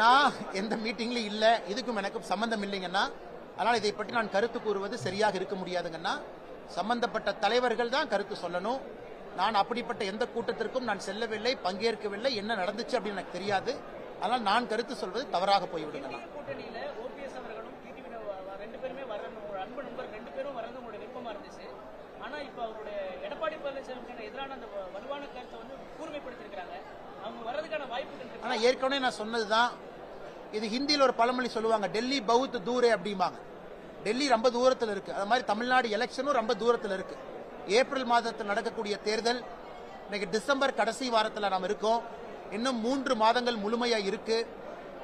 நான் எந்த மீட்டிங்ல இல்ல இதுக்கும் எனக்கும் சம்பந்தம் இல்லைங்கன்னா அதனால் இதை பற்றி நான் கருத்து கூறுவது சரியாக இருக்க முடியாதுங்கன்னா சம்பந்தப்பட்ட தலைவர்கள் தான் கருத்து சொல்லணும். நான் அப்படிப்பட்ட எந்த கூட்டத்திற்கும் நான் செல்லவில்லை பங்கேற்கவில்லை என்ன நடந்துச்சு அப்படின்னு எனக்கு தெரியாது. அதனால் நான் கருத்து சொல்வது தவறாக போய்விடுங்கண்ணா. கூட்டணியில ஓபிஎஸ் அவர்களும் டிடிவி ரெண்டு பேருமே வரணும் ஒரு அன்பு நண்பர் ரெண்டு பேரும் வரது உங்களுடைய விருப்பமா இருந்துச்சு. ஆனா இப்ப அவருடைய எடப்பாடி பழனிசாமிக்கு எதிரான அந்த வலுவான கருத்தை வந்து கூர்மைப்படுத்திருக்காங்க அவங்க வர்றதுக்கான வாய்ப்புகள் ஆனா ஏற்கனவே நான் சொன்னதுதான் இது ஹிந்தியில் ஒரு பழமொழி சொல்லுவாங்க டெல்லி பௌத் தூரே அப்படிம்பாங்க. டெல்லி ரொம்ப தூரத்தில் இருக்கு. அது மாதிரி தமிழ்நாடு எலெக்ஷனும் ரொம்ப தூரத்தில் இருக்கு. ஏப்ரல் மாதத்தில் நடக்கக்கூடிய தேர்தல் இன்னைக்கு டிசம்பர் கடைசி வாரத்தில் நாம் இருக்கோம். இன்னும் மூன்று மாதங்கள் முழுமையாக இருக்கு.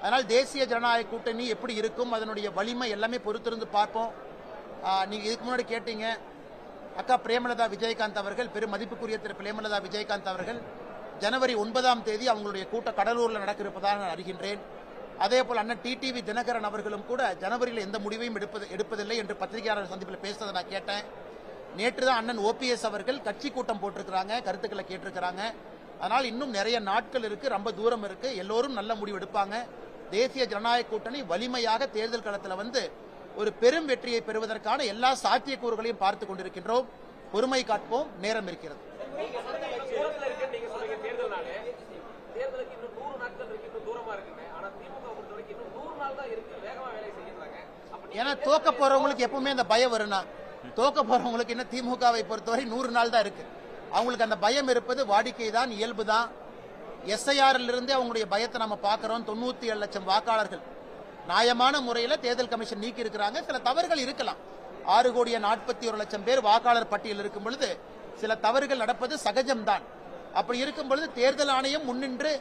அதனால் தேசிய ஜனநாயக கூட்டணி எப்படி இருக்கும் அதனுடைய வலிமை எல்லாமே பொறுத்திருந்து பார்ப்போம். நீங்கள் இதுக்கு முன்னாடி கேட்டீங்க அக்கா பிரேமலதா விஜயகாந்த் அவர்கள் பெரும் மதிப்புக்குரிய திரு பிரேமலதா விஜயகாந்த் அவர்கள் ஜனவரி ஒன்பதாம் தேதி அவங்களுடைய கூட்டம் கடலூரில் நடக்க இருப்பதாக நான் அறிகின்றேன். அதே போல் அண்ணன் டிடிவி தினகரன் அவர்களும் கூட ஜனவரியில் எந்த முடிவையும் எடுப்பது எடுப்பதில்லை என்று பத்திரிகையாளர் சந்திப்பில் பேசுறதை நான் கேட்டேன். நேற்று தான் அண்ணன் ஓபிஎஸ் அவர்கள் கட்சி கூட்டம் போட்டிருக்கிறாங்க கருத்துக்களை கேட்டிருக்கிறாங்க. அதனால் இன்னும் நிறைய நாட்கள் இருக்கு ரொம்ப தூரம் இருக்கு. எல்லோரும் நல்ல முடிவு எடுப்பாங்க. தேசிய ஜனநாயக கூட்டணி வலிமையாக தேர்தல் களத்தில் வந்து ஒரு பெரும் வெற்றியை பெறுவதற்கான எல்லா சாத்தியக்கூறுகளையும் பார்த்து கொண்டிருக்கின்றோம். பொறுமை காட்போம் நேரம் இருக்கிறது. நீங்க தேர்தல் தேர்தலுக்கு இன்னும் நூறு நாட்கள் இருக்கு இன்னும் தூரமா இருக்குங்க ஏன்னா தோக்க போறவங்களுக்கு எப்பவுமே அந்த பயம் வரும்னா. தோக்க போறவங்களுக்கு என்ன திமுகவை பொறுத்தவரை நூறு நாள் தான் இருக்கு. அவங்களுக்கு அந்த பயம் இருப்பது வாடிக்கை தான் இயல்பு தான் எஸ்ஐஆர்ல இருந்தே அவங்களுடைய பயத்தை நம்ம பார்க்கிறோம். தொண்ணூத்தி ஏழு லட்சம் வாக்காளர்கள் நியாயமான முறையில் தேர்தல் கமிஷன் நீக்கி இருக்கிறாங்க சில தவறுகள் இருக்கலாம். ஆறு கோடியே நாற்பத்தி ஒரு லட்சம் பேர் வாக்காளர் பட்டியல் இருக்கும் பொழுது சில தவறுகள் நடப்பது சகஜம்தான். அப்படி இருக்கும் பொழுது தேர்தல் ஆணையம் முன்னின்று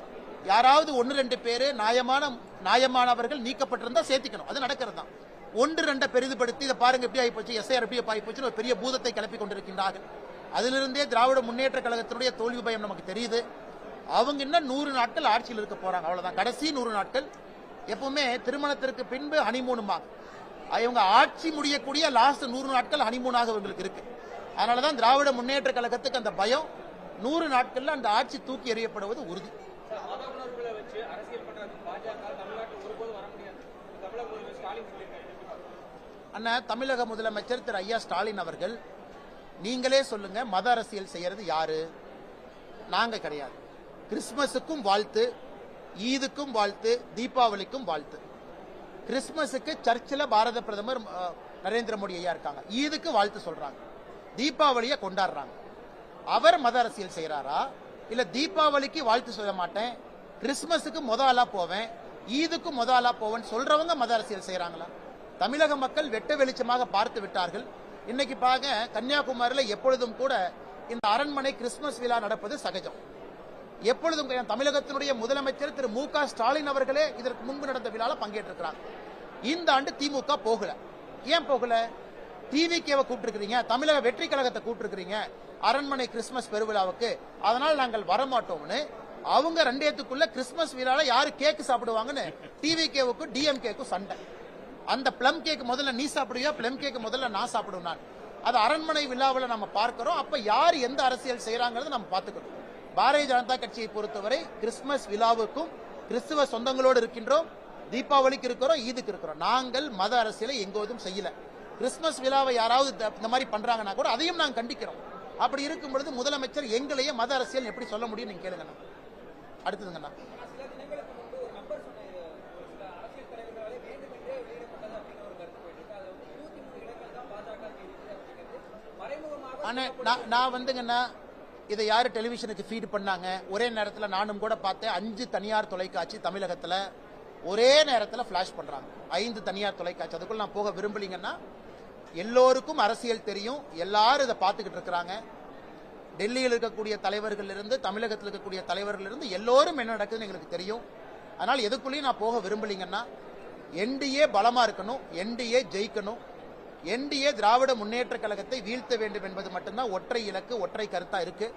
யாராவது ஒன்று ரெண்டு பேரு நியாயமான நியாயமானவர்கள் நீக்கப்பட்டிருந்தா சேர்த்திக்கணும். அது நடக்கிறது தான் ஒன்று ரெண்டை பெரிதுபடுத்தி இதை பாருங்க எப்படி ஆயிப்போச்சு எஸ்ஐஆர் எப்படி ஆயிப்போச்சுன்னு ஒரு பெரிய பூதத்தை கிளப்பி கொண்டிருக்கின்றார்கள். அதிலிருந்தே திராவிட முன்னேற்ற கழகத்தினுடைய தோல்வி பயம் நமக்கு தெரியுது. அவங்க இன்னும் நூறு நாட்கள் ஆட்சியில் இருக்க போறாங்க அவ்வளவுதான். கடைசி நூறு நாட்கள். எப்பவுமே திருமணத்திற்கு பின்பு ஹனிமூனுமா இவங்க ஆட்சி முடியக்கூடிய லாஸ்ட் நூறு நாட்கள் ஹனிமூனாக இவங்களுக்கு இருக்கு. அதனாலதான் திராவிட முன்னேற்ற கழகத்துக்கு அந்த பயம் நூறு நாட்கள்ல அந்த ஆட்சி தூக்கி எறியப்படுவது உறுதி. அண்ணா தமிழக முதலமைச்சர் திரு ஐயா ஸ்டாலின் அவர்கள் நீங்களே சொல்லுங்க மத அரசியல் செய்யறது யாரு? நாங்க கிடையாது. கிறிஸ்மஸுக்கும் வாழ்த்து ஈதுக்கும் வாழ்த்து தீபாவளிக்கும் வாழ்த்து. கிறிஸ்மஸுக்கு சர்ச்சில் பாரத பிரதமர் நரேந்திர மோடி ஐயா இருக்காங்க. ஈதுக்கு வாழ்த்து சொல்றாங்க. தீபாவளியை கொண்டாடுறாங்க. அவர் மத அரசியல் செய்யறாரா இல்ல தீபாவளிக்கு வாழ்த்து சொல்ல மாட்டேன். கிறிஸ்மஸுக்கு முத ஆளா போவேன். ஈதுக்கு முத ஆளா போவேன் சொல்றவங்க மத அரசியல் செய்யறாங்களா தமிழக மக்கள் வெட்ட வெளிச்சமாக பார்த்து விட்டார்கள். இன்னைக்கு பாருங்க கன்னியாகுமரியில எப்பொழுதும் கூட இந்த அரண்மனை கிறிஸ்துமஸ் விழா நடப்பது சகஜம். எப்பொழுதும் தமிழகத்தினுடைய முதலமைச்சர் திரு மு க ஸ்டாலின் அவர்களே இதற்கு முன்பு நடந்த விழால பங்கேற்றிருக்கிறாங்க இந்த ஆண்டு திமுக போகல. ஏன் போகல? டிவிகேவை கூப்பிட்டுருக்கிறீங்க? தமிழக வெற்றி கழகத்தை கூப்பிட்டுருக்கிறீங்க. அரண்மனை கிறிஸ்துமஸ் பெருவிழாவுக்கு. அதனால் நாங்கள் வரமாட்டோம்னு அவங்க ரெண்டேத்துக்குள்ள கிறிஸ்துமஸ் விழால யாரு கேக்கு சாப்பிடுவாங்கன்னு டிவிகேவுக்கும் டிஎம்கேக்கும் சண்டை. அந்த பிளம் கேக் முதல்ல நீ சாப்பிடுவியா பிளம் கேக் முதல்ல நான் சாப்பிடுவேன் நான். அது அரண்மனை விழாவில் நம்ம பார்க்கிறோம். அப்ப யார் எந்த அரசியல் செய்யறாங்கிறது நம்ம பார்த்துக்கிறோம் பாரதிய ஜனதா கட்சியை பொறுத்தவரை கிறிஸ்துமஸ் விழாவுக்கும் கிறிஸ்துவ சொந்தங்களோடு இருக்கின்றோம். தீபாவளிக்கு இருக்கிறோம் ஈதுக்கு இருக்கிறோம். நாங்கள் மத அரசியலை எங்கோதும் செய்யல. கிறிஸ்துமஸ் விழாவை யாராவது இந்த- இந்த மாதிரி பண்றாங்கன்னா கூட அதையும் நாங்கள் கண்டிக்கிறோம். அப்படி இருக்கும் பொழுது முதலமைச்சர் எங்களையே மத அரசியல் எப்படி சொல்ல முடியும் நீங்க கேளுங்கண்ணா அடுத்ததுங்கண்ணா ஆனா நான் வந்துங்கண்ணா இதை யாரு டெலிவிஷனுக்கு ஃபீட் பண்ணாங்க? ஒரே நேரத்தில் நானும் கூட பார்த்தேன். அஞ்சு தனியார் தொலைக்காட்சி தமிழகத்தில் ஒரே நேரத்தில் ஃபிளாஷ் பண்றாங்க. ஐந்து தனியார் தொலைக்காட்சி. அதுக்குள்ள நான் போக விரும்பலீங்கன்னா எல்லோருக்கும் அரசியல் தெரியும். எல்லாரும் இதை பார்த்துக்கிட்டு இருக்கிறாங்க. டெல்லியில் இருக்கக்கூடிய தலைவர்கள் இருந்து தமிழகத்தில் இருக்கக்கூடிய தலைவர்கள் இருந்து எல்லோரும் என்ன நடக்குதுன்னு எங்களுக்கு தெரியும். அதனால் எதுக்குள்ளேயும் நான் போக விரும்பலிங்கன்னா என்டிஏ பலமாக இருக்கணும் என்டிஏ ஜெயிக்கணும் என்டிஏ திராவிட முன்னேற்ற கழகத்தை வீழ்த்த வேண்டும் என்பது மட்டும்தான் ஒற்றை இலக்கு ஒற்றை கருத்தா இருக்கு.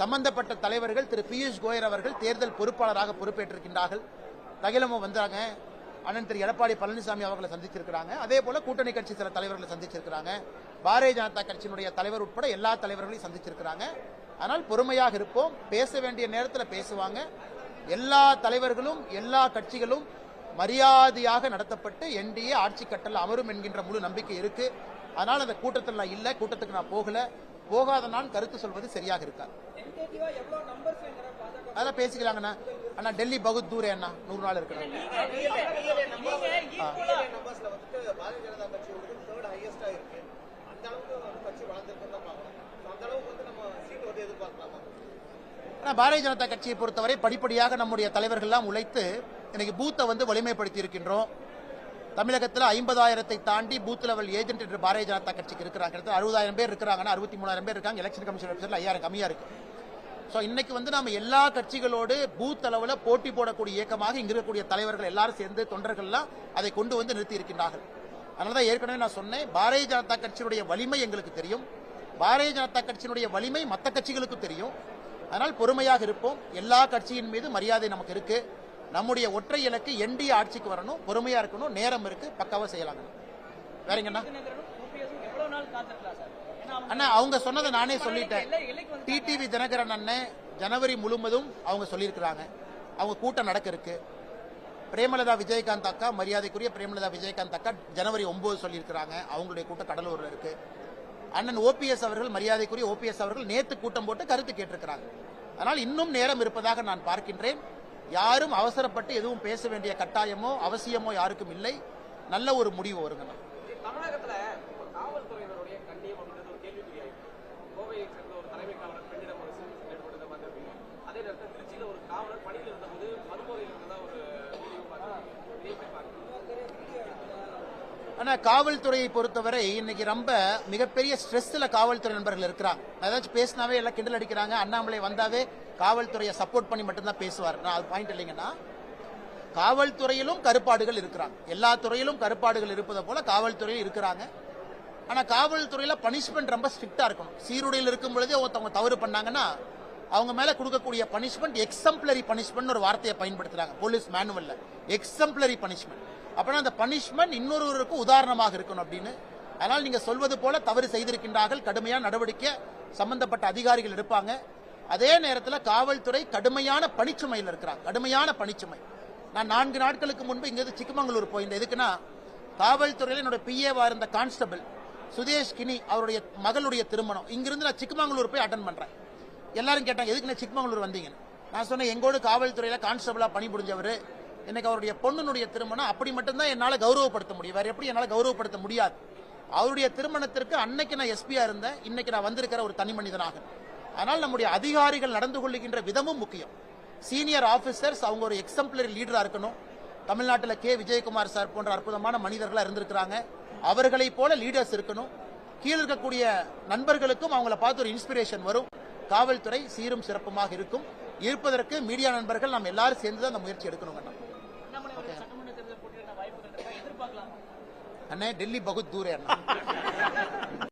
சம்பந்தப்பட்ட தலைவர்கள் திரு. பியூஷ் கோயல் அவர்கள் தேர்தல் பொறுப்பாளராக பொறுப்பேற்றிருக்கின்றார்கள். தகிலமும் வந்தாங்க. அண்ணன் திரு எடப்பாடி பழனிசாமி அவர்களை சந்திச்சிருக்கிறாங்க. அதே போல கூட்டணி கட்சி சில தலைவர்களை சந்திச்சிருக்கிறாங்க. பாரதிய ஜனதா கட்சியினுடைய தலைவர் உட்பட எல்லா தலைவர்களையும் சந்திச்சிருக்கிறாங்க. ஆனால் பொறுமையாக இருப்போம். பேச வேண்டிய நேரத்தில் பேசுவாங்க. எல்லா தலைவர்களும் எல்லா கட்சிகளும் மரியாதையாக நடத்தப்பட்டு என்டிஏ ஆட்சி கட்டல அமரும் என்கின்ற முழு நம்பிக்கை இருக்கு. அதனால் அந்த கூட்டத்தில் நான் இல்லை. கூட்டத்துக்கு நான் போகல. போகாத நான் கருத்து சொல்வது சரியாக இருக்காது. அதெல்லாம் பேசிக்கலாங்கண்ணா. அண்ணா டெல்லி பகுத் தூரே அண்ணா. நூறு நாள் இருக்கு. அந்த அளவுக்கு வந்து கட்சி வளர்ந்துருக்குன்னு தான் பார்க்கணும். So, அந்த அளவுக்கு வந்து நம்ம சீட் வந்து எதிர்பார்க்கலாமா? ஆனா பாரதிய ஜனதா கட்சியை பொறுத்தவரை படிப்படியாக நம்முடைய தலைவர்கள் எல்லாம் உழைத்து இன்னைக்கு பூத்தை வந்து வலிமைப்படுத்தி இருக்கின்றோம் தமிழகத்தில் ஐம்பதாயிரத்தை தாண்டி பூத் லெவல் ஏஜென்ட் என்று பாரதிய ஜனதா கட்சிக்கு இருக்கிறாங்க. அறுபதாயிரம் பேர் இருக்கிறாங்கன்னா அறுபத்தி மூணாயிரம் பேர் இருக்காங்க. எலெக்ஷன் கமிஷன் வெப்சைட்ல ஐயாயிரம் கம்மியா இருக்கு. ஸோ இன்னைக்கு வந்து நம்ம எல்லா கட்சிகளோடு பூத் அளவில் போட்டி போடக்கூடிய இயக்கமாக இங்க இருக்கக்கூடிய தலைவர்கள் எல்லாரும் சேர்ந்து தொண்டர்கள்லாம் அதை கொண்டு வந்து நிறுத்தி இருக்கின்றார்கள். அதனால தான் ஏற்கனவே நான் சொன்னேன் பாரதிய ஜனதா கட்சியினுடைய வலிமை எங்களுக்கு தெரியும். பாரதிய ஜனதா கட்சியினுடைய வலிமை மற்ற கட்சிகளுக்கும் தெரியும். அதனால் பொறுமையாக இருப்போம். எல்லா கட்சியின் மீது மரியாதை நமக்கு இருக்கு. நம்முடைய ஒற்றை இலக்கு என்டிஏ ஆட்சிக்கு வரணும் பொறுமையா இருக்கணும் நேரம் இருக்கு பக்காவா செய்யலாங்க. வேறங்கண்ணா அவங்க அண்ணா அவங்க சொன்னதை நானே சொல்லிட்டேன். டிடிவி தினகரன் அண்ணன் ஜனவரி முழுவதும் அவங்க சொல்லியிருக்கிறாங்க. அவங்க கூட்டம் நடக்க இருக்கு பிரேமலதா விஜயகாந்த் அக்கா மரியாதைக்குரிய பிரேமலதா விஜயகாந்த் அக்கா ஜனவரி ஒன்பது சொல்லியிருக்கிறாங்க. அவங்களுடைய கூட்டம் கடலூர்ல இருக்கு. அண்ணன் ஓபிஎஸ் அவர்கள் மரியாதைக்குரிய ஓபிஎஸ் அவர்கள் நேத்து கூட்டம் போட்டு கருத்து கேட்டிருக்கிறாங்க. அதனால் இன்னும் நேரம் இருப்பதாக நான் பார்க்கின்றேன். யாரும் அவசரப்பட்டு எதுவும் பேச வேண்டிய கட்டாயமோ அவசியமோ யாருக்கும் இல்லை. நல்ல ஒரு முடிவு வருங்கண்ணா. ஆனால் காவல்துறையை பொறுத்தவரை இன்னைக்கு ரொம்ப மிகப்பெரிய ஸ்ட்ரெஸ்ல காவல்துறை நண்பர்கள் இருக்கிறாங்க. நான் ஏதாச்சும் பேசினாவே எல்லாம் கிண்டல் அடிக்கிறாங்க. அண்ணாமலை வந்தாவே காவல்துறையை சப்போர்ட் பண்ணி மட்டும்தான் பேசுவார். நான் அது பாயிண்ட் இல்லைங்கன்னா காவல்துறையிலும் கருப்பாடுகள் இருக்கிறாங்க. எல்லா துறையிலும் கருப்பாடுகள் இருப்பதை போல காவல்துறையில் இருக்கிறாங்க. ஆனால் காவல்துறையில பனிஷ்மெண்ட் ரொம்ப ஸ்ட்ரிக்டா இருக்கணும். சீருடையில் இருக்கும் பொழுதே ஒருத்தவங்க தவறு பண்ணாங்கன்னா அவங்க மேல கொடுக்கக்கூடிய பனிஷ்மெண்ட் எக்ஸம்ப்ளரி பனிஷ்மெண்ட் ஒரு வார்த்தையை பயன்படுத்துறாங்க. போலீஸ் மேனுவல்ல எக்ஸம்ப்ளரி பனிஷ்மெண்ட் அப்படின்னா அந்த பனிஷ்மெண்ட் இன்னொருவருக்கு உதாரணமாக இருக்கணும் அப்படின்னு. அதனால் நீங்க சொல்வது போல தவறு செய்திருக்கின்றார்கள். கடுமையான நடவடிக்கை சம்பந்தப்பட்ட அதிகாரிகள் இருப்பாங்க அதே நேரத்தில் காவல்துறை கடுமையான பணிச்சுமையில் இருக்கிறார் கடுமையான பணிச்சுமை. நான் நான்கு நாட்களுக்கு முன்பு இங்கேருந்து சிக்கமங்களூர் போயிருந்தேன். எதுக்குன்னா காவல்துறையில் என்னோட பிஏவா இருந்த கான்ஸ்டபிள் சுதேஷ் கினி அவருடைய மகளுடைய திருமணம். இங்கிருந்து நான் சிக்கமங்களூர் போய் அட்டன் பண்ணுறேன் எல்லாரும் கேட்டாங்க எதுக்கு நான் சிக்கமங்களூர் வந்தீங்கன்னு? நான் சொன்னேன் எங்கோடு கான்ஸ்டபிளாக பணி பணிபுரிஞ்சவர். இன்னைக்கு அவருடைய பொண்ணுனுடைய திருமணம் அப்படி மட்டும்தான் என்னால் கௌரவப்படுத்த முடியும். வேற எப்படி என்னால் கௌரவப்படுத்த முடியாது? அவருடைய திருமணத்திற்கு அன்னைக்கு நான் எஸ்பியா இருந்தேன். இன்னைக்கு நான் வந்திருக்கிற ஒரு தனி மனிதனாக. ஆனால் நம்முடைய அதிகாரிகள் நடந்து கொள்ளுகின்ற விதமும் முக்கியம். சீனியர் ஆஃபீஸர்ஸ் அவங்க ஒரு எக்ஸம்பிளரி லீடராக இருக்கணும். தமிழ்நாட்டில் கே. விஜயகுமார் சார் போன்ற அற்புதமான மனிதர்களாக இருந்திருக்கிறாங்க. அவர்களை போல லீடர்ஸ் இருக்கணும். கீழ் இருக்கக்கூடிய நண்பர்களுக்கும் அவங்கள பார்த்து ஒரு இன்ஸ்பிரேஷன் வரும். காவல்துறை சீரும் சிறப்புமாக இருக்கும். இருப்பதற்கு மீடியா நண்பர்கள் நம்ம எல்லாரும் சேர்ந்து தான் அந்த முயற்சி எடுக்கணும் அண்ணா அண்ணாமலை அவர்கள் சட்டமன்ற தேர்தல் போட்டியிட வாய்ப்புகள் இருக்கா